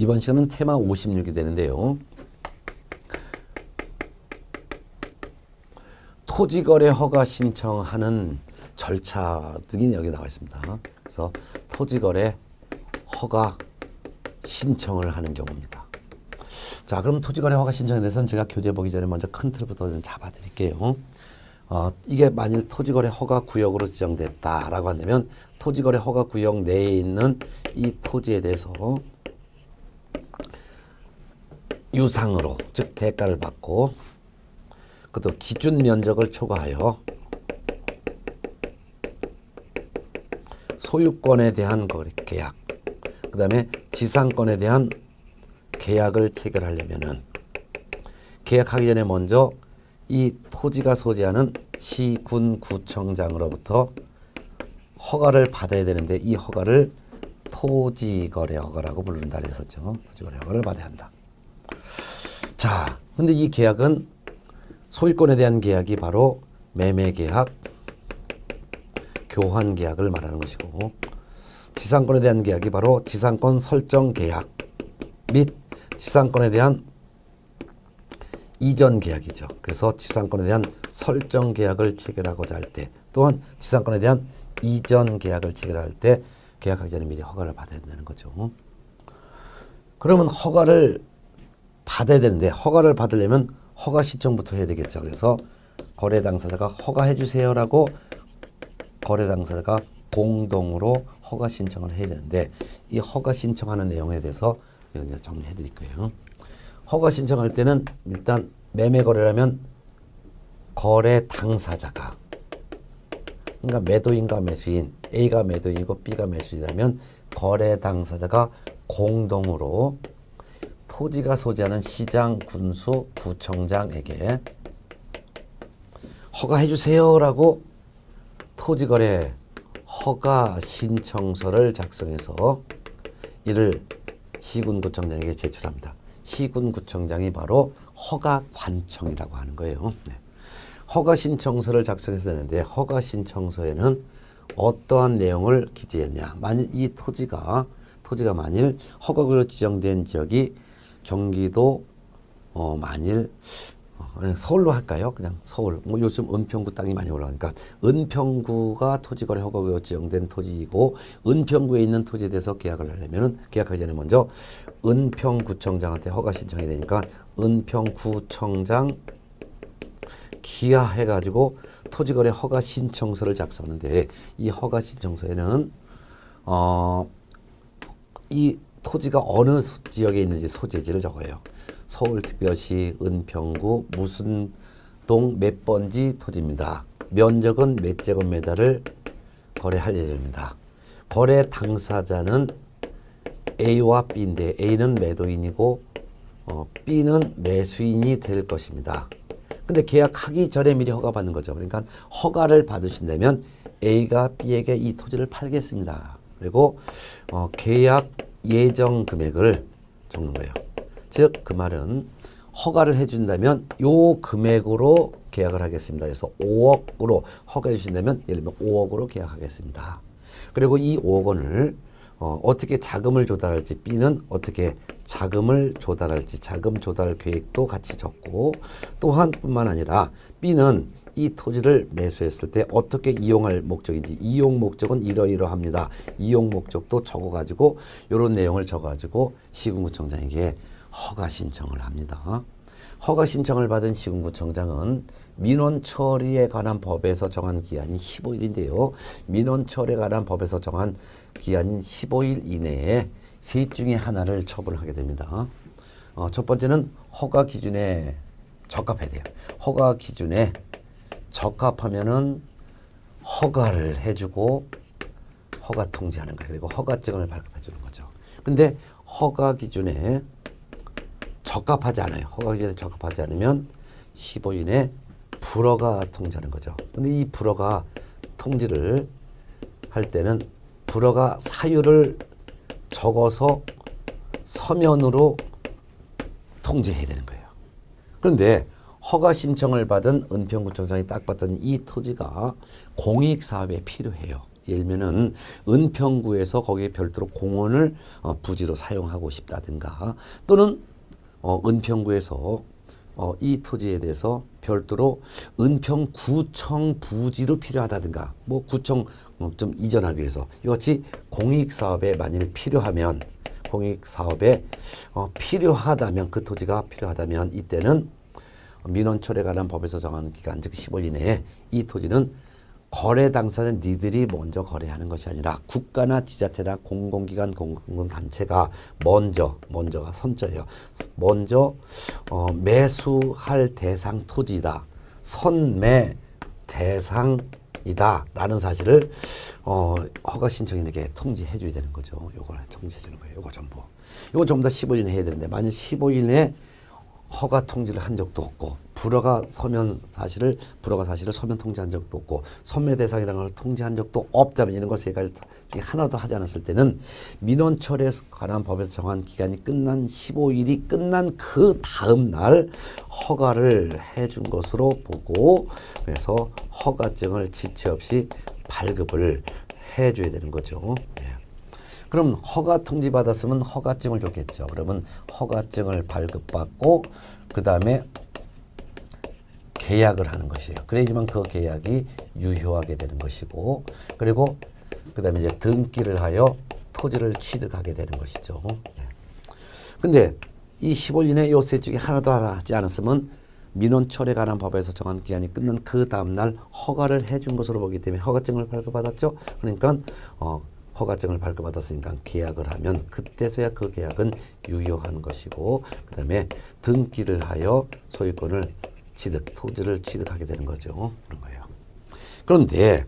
이번 시간은 테마 56이 되는데요. 토지거래 허가 신청하는 절차 등이 여기 나와 있습니다. 그래서 토지거래 허가 신청을 하는 경우입니다. 자, 그럼 토지거래 허가 신청에 대해서는 제가 교재 보기 전에 먼저 큰 틀부터 좀 잡아드릴게요. 어, 이게 만일 토지거래 허가 구역으로 지정됐다라고 한다면 토지거래 허가 구역 내에 있는 이 토지에 대해서 유상으로 즉 대가를 받고 그것도 기준 면적을 초과하여 소유권에 대한 거래 계약 그 다음에 지상권에 대한 계약을 체결하려면은 계약하기 전에 먼저 이 토지가 소재하는 시군 구청장으로부터 허가를 받아야 되는데 이 허가를 토지거래 허가라고 부른다 그랬었죠. 토지거래 허가를 받아야 한다. 자, 근데 이 계약은 소유권에 대한 계약이 바로 매매 계약, 교환 계약을 말하는 것이고 지상권에 대한 계약이 바로 지상권 설정 계약 및 지상권에 대한 이전 계약이죠. 그래서 지상권에 대한 설정 계약을 체결하고자 할 때 또한 지상권에 대한 이전 계약을 체결할 때 계약하기 전에 미리 허가를 받아야 된다는 거죠. 그러면 허가를 받아야 되는데 허가를 받으려면 허가 신청부터 해야 되겠죠. 그래서 거래 당사자가 허가해 주세요라고 거래 당사자가 공동으로 허가 신청을 해야 되는데 이 허가 신청하는 내용에 대해서 이제 정리해 드릴 거예요. 허가 신청할 때는 일단 매매 거래라면 거래 당사자가 그러니까 매도인과 매수인 A가 매도인이고 B가 매수인이라면 거래 당사자가 공동으로 토지가 소재하는 시장, 군수, 구청장에게 허가해 주세요라고 토지거래 허가 신청서를 작성해서 이를 시군구청장에게 제출합니다. 시군구청장이 바로 허가관청이라고 하는 거예요. 네. 허가 신청서를 작성해서 되는데 허가 신청서에는 어떠한 내용을 기재했냐? 만일 이 토지가 토지가 만일 허가구로 지정된 지역이 경기도 어 만일 어, 서울로 할까요? 그냥 서울. 뭐 요즘 은평구 땅이 많이 올라가니까 은평구가 토지거래 허가구로 지정된 토지이고 은평구에 있는 토지에 대해서 계약을 하려면은 계약하기 전에 먼저 은평구청장한테 허가 신청이 되니까 은평구청장 기하해 가지고 토지거래 허가 신청서를 작성하는데 이 허가 신청서에는 어 이 토지가 어느 소- 지역에 있는지 소재지를 적어요. 서울특별시 은평구 무슨 동 몇 번지 토지입니다. 면적은 몇 제곱미터를 거래할 예정입니다. 거래 당사자는 A와 B인데 A는 매도인이고 어, B는 매수인이 될 것입니다. 근데 계약하기 전에 미리 허가 받는 거죠. 그러니까 허가를 받으신다면 A가 B에게 이 토지를 팔겠습니다. 그리고 어, 계약 예정 금액을 적는 거예요. 즉 그 말은 허가를 해준다면 요 금액으로 계약을 하겠습니다. 그래서 5억으로 허가해 주신다면 예를 들면 5억으로 계약하겠습니다. 그리고 이 5억 원을 어, 어떻게 자금을 조달할지 B는 어떻게 자금을 조달할지 자금 조달 계획도 같이 적고 또한 뿐만 아니라 B는 이 토지를 매수했을 때 어떻게 이용할 목적인지 이용 목적은 이러이러합니다. 이용 목적도 적어가지고 이런 내용을 적어가지고 시군구청장에게 허가 신청을 합니다. 허가 신청을 받은 시군구청장은 민원 처리에 관한 법에서 정한 기한이 15일인데요. 민원 처리에 관한 법에서 정한 기한인 15일 이내에 셋 중에 하나를 처분하게 됩니다. 어, 첫 번째는 허가 기준에 적합해야 돼요. 허가 기준에 적합하면은 허가를 해주고 허가 통지하는 거예요. 그리고 허가증을 발급해 주는 거죠. 근데 허가 기준에 적합하지 않아요. 허가 기준에 적합하지 않으면 15일에 불허가 통지하는 거죠. 근데 이 불허가 통지를 할 때는 불허가 사유를 적어서 서면으로 통지해야 되는 거예요. 그런데 허가 신청을 받은 은평구청장이 딱 봤더니 이 토지가 공익 사업에 필요해요. 예를면은 은평구에서 거기에 별도로 공원을 어, 부지로 사용하고 싶다든가 또는 어, 은평구에서 어, 이 토지에 대해서 별도로 은평구청 부지로 필요하다든가 뭐 구청 어, 좀 이전하기 위해서 이같이 공익 사업에 만일 필요하면 공익 사업에 어, 필요하다면 그 토지가 필요하다면 이때는 민원 철회에 관한 법에서 정한 기간 즉 10월 이내에 이 토지는 거래 당사자는 니들이 먼저 거래하는 것이 아니라 국가나 지자체나 공공기관 공공단체가 먼저 먼저가 선저예요. 먼저 어, 매수할 대상 토지다. 선매 대상이다라는 사실을 어, 허가 신청인에게 통지해 줘야 되는 거죠. 요걸 통지해 주는 거예요. 요거 전부. 요거 전부 다 15일 이내에 해야 되는데 만약 15일 내에 허가 통지를 한 적도 없고 불허가 서면 사실을 불허가 사실을 서면 통지한 적도 없고 선매 대상이라는 걸 통지한 적도 없다면 이런 걸 세 가지 중에 하나도 하지 않았을 때는 민원 처리에 관한 법에서 정한 기간이 끝난 15일이 끝난 그 다음 날 허가를 해준 것으로 보고 그래서 허가증을 지체 없이 발급을 해줘야 되는 거죠. 예. 그럼 허가 통지 받았으면 허가증을 줬겠죠. 그러면 허가증을 발급받고 그 다음에 계약을 하는 것이에요. 그래야지만 그 계약이 유효하게 되는 것이고 그리고 그 다음에 이제 등기를 하여 토지를 취득하게 되는 것이죠. 예. 근데 이 10월 이내 요세 중에 하나도 하지 않았으면 민원 철회 관한 법에서 정한 기한이 끝난 그 다음날 허가를 해준 것으로 보기 때문에 허가증을 발급받았죠. 그러니까 어, 허가증을 발급받았으니까 계약을 하면 그때서야 그 계약은 유효한 것이고 그다음에 등기를 하여 소유권을 취득 토지를 취득하게 되는 거죠. 그런 거예요. 그런데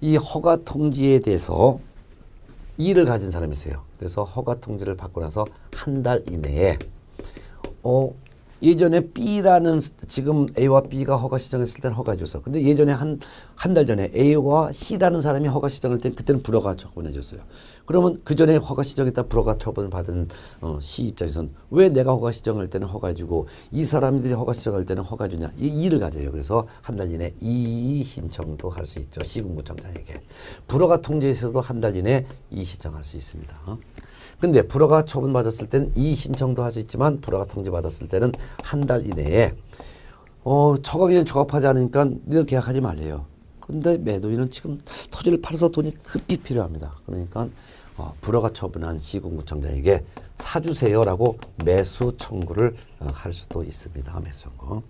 이 허가 통지에 대해서 이의를 가진 사람이 있어요. 그래서 허가 통지를 받고 나서 한 달 이내에 어 예전에 B라는 지금 A와 B가 허가 시정했을 때는 허가 줬어. 근데 예전에 한 한 달 전에 A와 C라는 사람이 허가 시정할 때 그때는 불허가 처분해 줬어요. 그러면 그 전에 허가 시정했다 불허가 처분을 받은 어, C 입장에선 왜 내가 허가 시정할 때는 허가 주고 이 사람들이 허가 시정할 때는 허가 주냐 이 이를 가져요. 그래서 한 달 이내 이의 신청도 할 수 있죠. 시군구청장에게 불허가 통지에서도 한 달 이내 이의 신청할 수 있습니다. 어? 근데 불허가 처분받았을 때는 이 신청도 할 수 있지만 불허가 통지받았을 때는 한 달 이내에 어 처가기는 적합하지 않으니까 니들 계약하지 말래요. 근데 매도인은 지금 토지를 팔아서 돈이 급히 필요합니다. 그러니까 어, 불허가 처분한 시군구청장에게 사주세요라고 매수 청구를 어, 할 수도 있습니다. 매수 청구.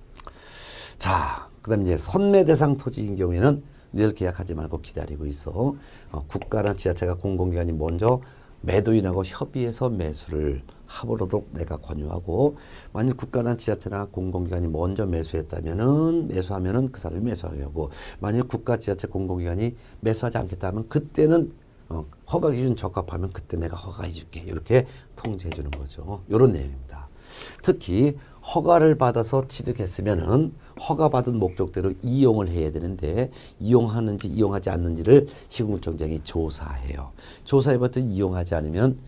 자, 그다음 이제 선매 대상 토지인 경우에는 늘 계약하지 말고 기다리고 있어. 어, 국가나 지자체가 공공기관이 먼저 매도인하고 협의해서 매수를 하도록 내가 권유하고 만약 국가나 지자체나 공공기관이 먼저 매수했다면은 매수하면은 그 사람이 매수하게 하고 만약 국가 지자체 공공기관이 매수하지 않겠다 하면 그때는 어, 허가 기준 적합하면 그때 내가 허가해 줄게 이렇게 통지해 주는 거죠. 이런 내용입니다. 특히 허가를 받아서 취득했으면은 허가 받은 목적대로 이용을 해야 되는데 이용하는지 이용하지 않는지를 시군구청장이 조사해요. 조사해봤더니 이용하지 않으면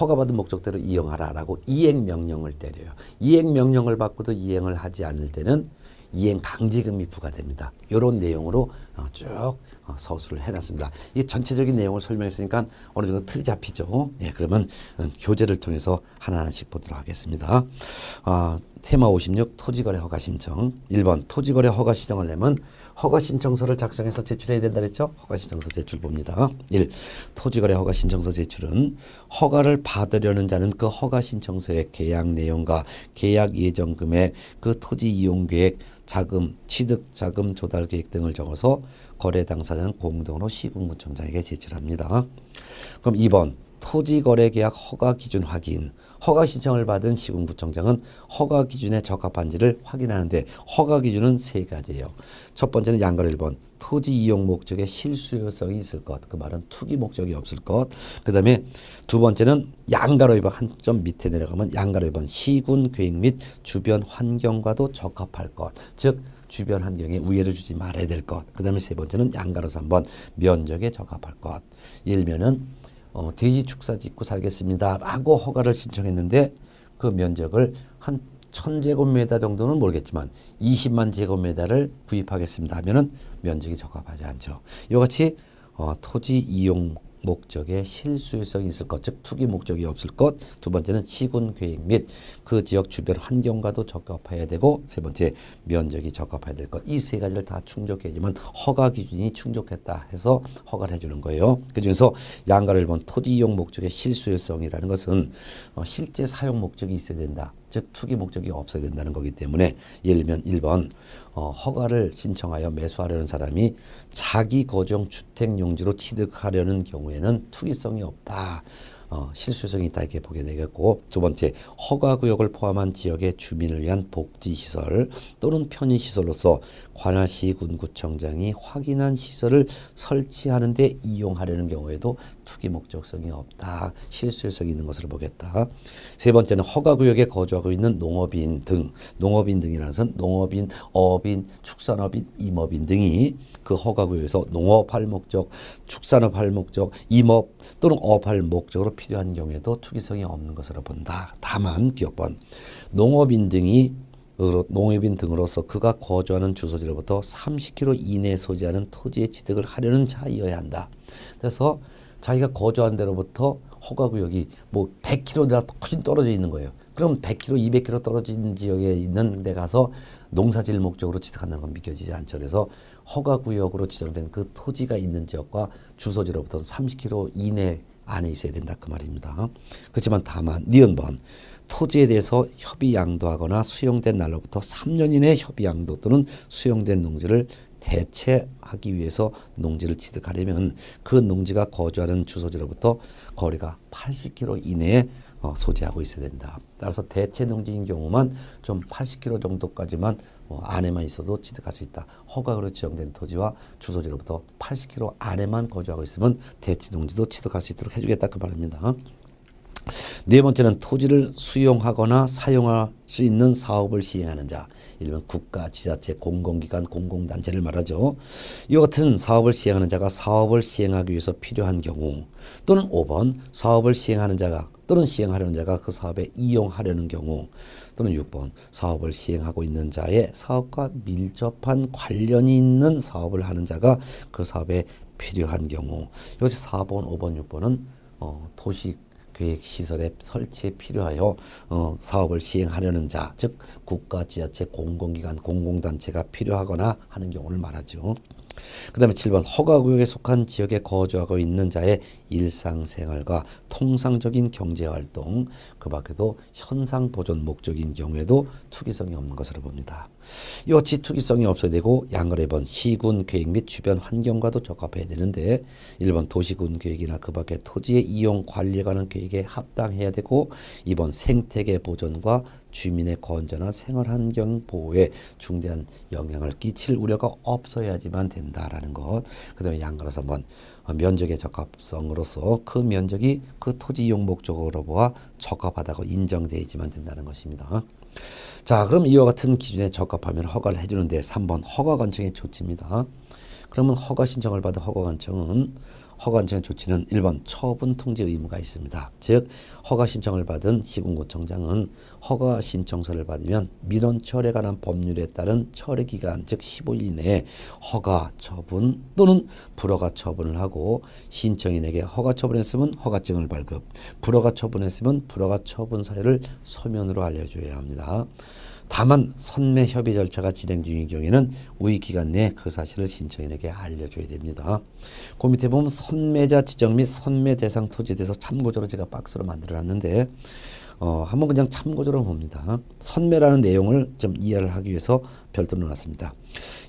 허가 받은 목적대로 이용하라라고 이행 명령을 때려요. 이행 명령을 받고도 이행을 하지 않을 때는 이행 강제금이 부과됩니다. 이런 내용으로 어, 쭉 어, 서술을 해놨습니다. 이 전체적인 내용을 설명했으니까 어느 정도 틀이 잡히죠. 예, 그러면 어, 교재를 통해서 하나하나씩 보도록 하겠습니다. 아, 테마 56 토지거래 허가 신청 1번 토지거래 허가 신청을 내면 허가 신청서를 작성해서 제출해야 된다 그랬죠? 허가 신청서 제출 봅니다. 1. 토지거래 허가 신청서 제출은 허가를 받으려는 자는 그 허가 신청서의 계약 내용과 계약 예정 금액, 그 토지 이용 계획, 자금, 취득 자금 조달 계획 등을 적어서 거래 당사자는 공동으로 시군구청장에게 제출합니다. 그럼 2번 토지 거래 계약 허가 기준 확인. 허가 신청을 받은 시군구청장은 허가 기준에 적합한지를 확인하는데 허가 기준은 세 가지예요. 첫 번째는 양가 1번 토지 이용 목적에 실수요성이 있을 것. 그 말은 투기 목적이 없을 것. 그 다음에 두 번째는 양가로 2번 한점 밑에 내려가면 양가로 2번 시군 계획 및 주변 환경과도 적합할 것. 즉 주변 환경에 우애를 주지 말아야 될 것. 그 다음에 세 번째는 양가로 3번 면적에 적합할 것. 일면은 어, 돼지 축사 짓고 살겠습니다라고 허가를 신청했는데 그 면적을 한 1000제곱미터 정도는 모르겠지만 20만 제곱미터를 구입하겠습니다 하면은 면적이 적합하지 않죠. 이와 같이 어, 토지 이용 목적의 실수요성이 있을 것, 즉 투기 목적이 없을 것. 두 번째는 시군 계획 및 그 지역 주변 환경과도 적합해야 되고, 세 번째 면적이 적합해야 될 것. 이 세 가지를 다 충족해야지만 허가 기준이 충족했다 해서 허가를 해주는 거예요. 그 중에서 양가를 본 토지 이용 목적의 실수요성이라는 것은 어, 실제 사용 목적이 있어야 된다. 즉 투기 목적이 없어야 된다는 거기 때문에 예를 들면 1번 어, 허가를 신청하여 매수하려는 사람이 자기 거주용 주택 용지로 취득하려는 경우에는 투기성이 없다. 어, 실수성이 있다 이렇게 보게 되겠고 두 번째 허가 구역을 포함한 지역의 주민을 위한 복지 시설 또는 편의 시설로서 관할시 군구청장이 확인한 시설을 설치하는데 이용하려는 경우에도 투기 목적성이 없다 실수성이 있는 것으로 보겠다 세 번째는 허가 구역에 거주하고 있는 농업인 등 농업인 등이라는 것은 농업인 어업인 축산업인 임업인 등이 그 허가 구역에서 농업할 목적 축산업할 목적 임업 또는 어업할 목적으로 필요한 경우에도 투기성이 없는 것으로 본다. 다만 기업번 농업인 등이 농업인 등으로서 그가 거주하는 주소지로부터 30km 이내에 소지하는 토지의 취득을 하려는 자이어야 한다. 그래서 자기가 거주하는 데로부터 허가구역이 뭐 100km나 훨씬 떨어져 있는 거예요. 그럼 100km, 200km 떨어진 지역에 있는 데 가서 농사질 목적으로 취득한다는 건 믿겨지지 않죠. 그래서 허가구역으로 지정된 그 토지가 있는 지역과 주소지로부터 30km 이내 안에 있어야 된다 그 말입니다. 그렇지만 다만 니은번 토지에 대해서 협의 양도하거나 수용된 날로부터 3년 이내 협의 양도 또는 수용된 농지를 대체하기 위해서 농지를 취득하려면 그 농지가 거주하는 주소지로부터 거리가 80km 이내에 어, 소지하고 있어야 된다. 따라서 대체 농지인 경우만 좀 80km 정도까지만 어, 안에만 있어도 취득할 수 있다. 허가로 지정된 토지와 주소지로부터 80km 안에만 거주하고 있으면 대체 농지도 취득할 수 있도록 해주겠다 그 말입니다. 네 번째는 토지를 수용하거나 사용할 수 있는 사업을 시행하는 자, 일명 국가, 지자체, 공공기관, 공공단체를 말하죠. 이 같은 사업을 시행하는 자가 사업을 시행하기 위해서 필요한 경우, 또는 5번 사업을 시행하는 자가 또는 시행하려는 자가 그 사업에 이용하려는 경우, 또는 6번 사업을 시행하고 있는 자의 사업과 밀접한 관련이 있는 사업을 하는 자가 그 사업에 필요한 경우, 이것이 4번, 5번, 6번은 어, 도시 계획 시설의 설치에 필요하여 어, 사업을 시행하려는 자, 즉 국가, 지자체, 공공기관, 공공단체가 필요하거나 하는 경우를 말하죠. 그 다음에 7번 허가구역에 속한 지역에 거주하고 있는 자의 일상생활과 통상적인 경제활동 그 밖에도 현상 보존 목적인 경우에도 투기성이 없는 것으로 봅니다. 이같이 투기성이 없어야 되고 양거래 번 시군 계획 및 주변 환경과도 적합해야 되는데 1번 도시군 계획이나 그 밖에 토지의 이용 관리에 관한 계획에 합당해야 되고 2번 생태계 보존과 주민의 건전한 생활 환경 보호에 중대한 영향을 끼칠 우려가 없어야지만 된다라는 것. 그다음에 양가로서 한번 면적의 적합성으로서 그 면적이 그 토지 이용 목적으로 보아 적합하다고 인정되어야지만 된다는 것입니다. 자, 그럼 이와 같은 기준에 적합하면 허가를 해주는데 3번 허가 관청의 조치입니다. 그러면 허가 신청을 받은 허가 관청은 허가 신청의 조치는 1번 처분 통지 의무가 있습니다. 즉 허가 신청을 받은 시군구청장은 허가 신청서를 받으면 민원 처리에 관한 법률에 따른 처리 기간 즉 15일 이내에 허가 처분 또는 불허가 처분을 하고 신청인에게 허가 처분했으면 허가증을 발급, 불허가 처분했으면 불허가 처분 사유를 서면으로 알려줘야 합니다. 다만 선매 협의 절차가 진행 중인 경우에는 우리 기간 내에 그 사실을 신청인에게 알려줘야 됩니다. 그 밑에 보면 선매자 지정 및 선매 대상 토지에 대해서 참고조로 제가 박스로 만들어놨는데 어, 한번 그냥 참고조로 봅니다. 선매라는 내용을 좀 이해를 하기 위해서 별도로 놨습니다.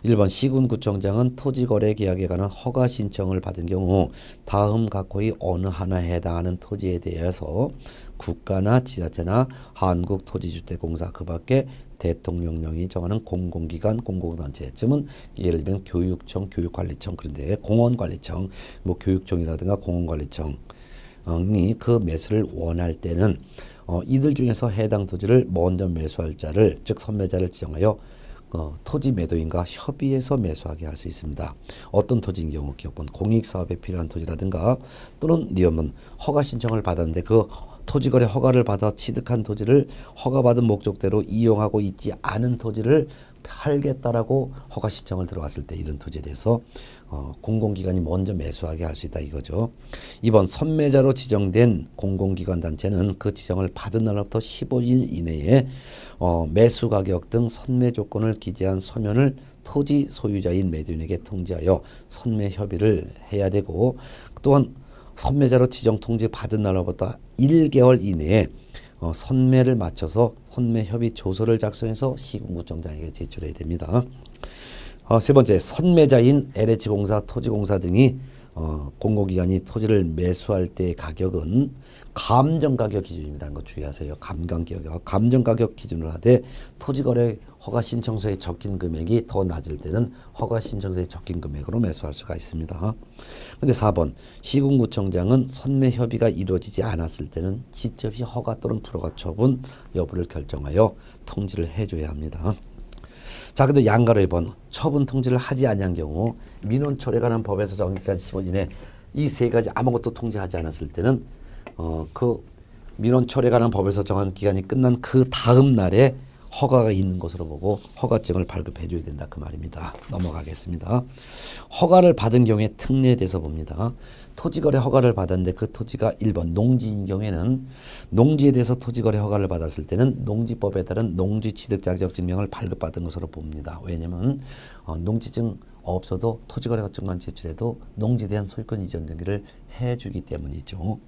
1번 시군구청장은 토지거래 계약에 관한 허가 신청을 받은 경우 다음 각호의 어느 하나에 해당하는 토지에 대해서 국가나 지자체나 한국토지주택공사 그 밖에 대통령령이 정하는 공공기관, 공공단체, 쯤은 예를 들면 교육청, 교육관리청, 그런데 공원관리청, 뭐 교육청이라든가 공원관리청이 그 매수를 원할 때는 어, 이들 중에서 해당 토지를 먼저 매수할 자를 즉 선매자를 지정하여 어, 토지 매도인과 협의해서 매수하게 할 수 있습니다. 어떤 토지인 경우 기업은 공익 사업에 필요한 토지라든가 또는 니엄은 허가 신청을 받았는데 그 토지거래 허가를 받아 취득한 토지를 허가받은 목적대로 이용하고 있지 않은 토지를 팔겠다라고 허가 신청을 들어왔을 때 이런 토지에 대해서 어, 공공기관이 먼저 매수하게 할 수 있다 이거죠. 이번 선매자로 지정된 공공기관 단체는 그 지정을 받은 날로부터 15일 이내에 어, 매수 가격 등 선매 조건을 기재한 서면을 토지 소유자인 매도인에게 통지하여 선매 협의를 해야 되고 또한 선매자로 지정 통지 받은 날로부터 1개월 이내에 어, 선매를 마쳐서 선매 협의 조서를 작성해서 시군구청장에게 제출해야 됩니다. 어, 세 번째 선매자인 LH공사, 토지공사 등이 어, 공공기관이 토지를 매수할 때의 가격은 감정 가격 기준이라는 거 주의하세요. 감정 가격, 감정 가격 기준으로 하되 토지 거래 허가 신청서에 적힌 금액이 더 낮을 때는 허가 신청서에 적힌 금액으로 매수할 수가 있습니다. 근데 4번 시군구청장은 선매 협의가 이루어지지 않았을 때는 시점시 허가 또는 불허가 처분 여부를 결정하여 통지를 해줘야 합니다. 자, 근데 양가로 2번 처분 통지를 하지 아니한 경우 민원 처리에 관한 법에서 정기간 10원 이내 이 세 가지 아무것도 통지하지 않았을 때는 어, 그 민원 처리에 관한 법에서 정한 기간이 끝난 그 다음 날에 허가가 있는 것으로 보고 허가증을 발급해 줘야 된다 그 말입니다. 넘어가겠습니다. 허가를 받은 경우에 특례에 대해서 봅니다. 토지거래 허가를 받았는데 그 토지가 1번 농지인 경우에는 농지에 대해서 토지거래 허가를 받았을 때는 농지법에 따른 농지 취득 자격 증명을 발급받은 것으로 봅니다. 왜냐면 어, 농지증 없어도 토지거래가증만 제출해도 농지에 대한 소유권 이전 등기를 해주기 때문이죠.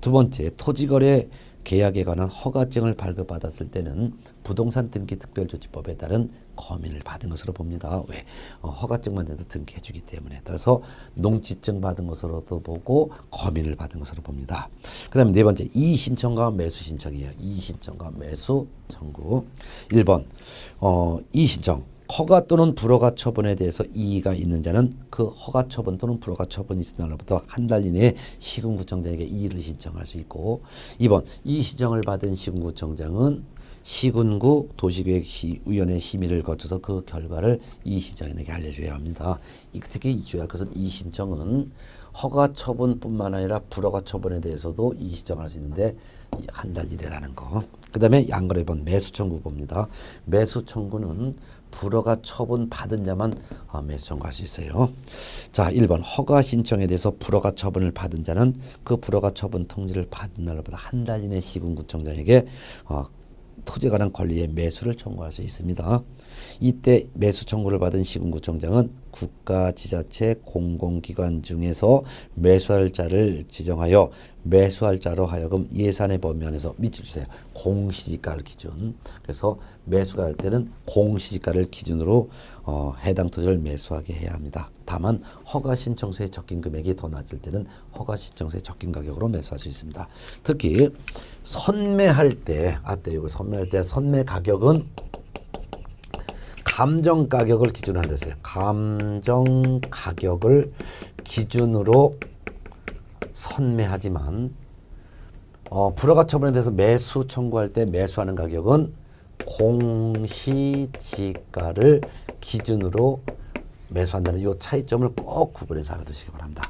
두 번째 토지거래 계약에 관한 허가증을 발급받았을 때는 부동산 등기 특별조치법에 따른 검인을 받은 것으로 봅니다. 왜? 어, 허가증만 내도 등기해주기 때문에 따라서 농지증 받은 것으로도 보고 검인을 받은 것으로 봅니다. 그 다음에 네 번째 이의 신청과 매수 신청이에요. 이의 신청과 매수 청구. 1번 어, 이의 신청 허가 또는 불허가 처분에 대해서 이의가 있는 자는 그 허가 처분 또는 불허가 처분이 있은 날로부터 한 달 이내에 시군구청장에게 이의를 신청할 수 있고 2번 이의 신청을 받은 시군구청장은 시군구 도시계획위원회 심의를 거쳐서 그 결과를 이의 신청인에게 알려줘야 합니다. 이 특히 주의할 것은 이의 신청은 허가 처분뿐만 아니라 불허가 처분에 대해서도 이의 신청할 수 있는데 한 달 이내라는 거. 그 다음에 양거래번 매수 청구 봅니다. 매수 청구는 불허가 처분 받은 자만 어, 매수 청구할 수 있어요. 자, 1번 허가 신청에 대해서 불허가 처분을 받은 자는 그 불허가 처분 통지를 받은 날로부터 한 달 이내 시군구청장에게 어, 토지에 관한 권리의 매수를 청구할 수 있습니다. 이때 매수 청구를 받은 시군구청장은 국가, 지자체, 공공기관 중에서 매수할 자를 지정하여 매수할 자로 하여금 예산의 범위 안에서 밑줄 주세요. 공시지가를 기준. 그래서 매수가 할 때는 공시지가를 기준으로 어, 해당 토지를 매수하게 해야 합니다. 다만 허가 신청서에 적힌 금액이 더 낮을 때는 허가 신청서에 적힌 가격으로 매수할 수 있습니다. 특히 선매할 때, 아때 이거 선매할 때 선매 가격은 감정 가격을 기준으로 한댔어요. 감정 가격을 기준으로 선매하지만 어, 불허가 처분에 대해서 매수 청구할 때 매수하는 가격은 공시지가를 기준으로 매수한다는 이 차이점을 꼭 구분해서 알아두시기 바랍니다.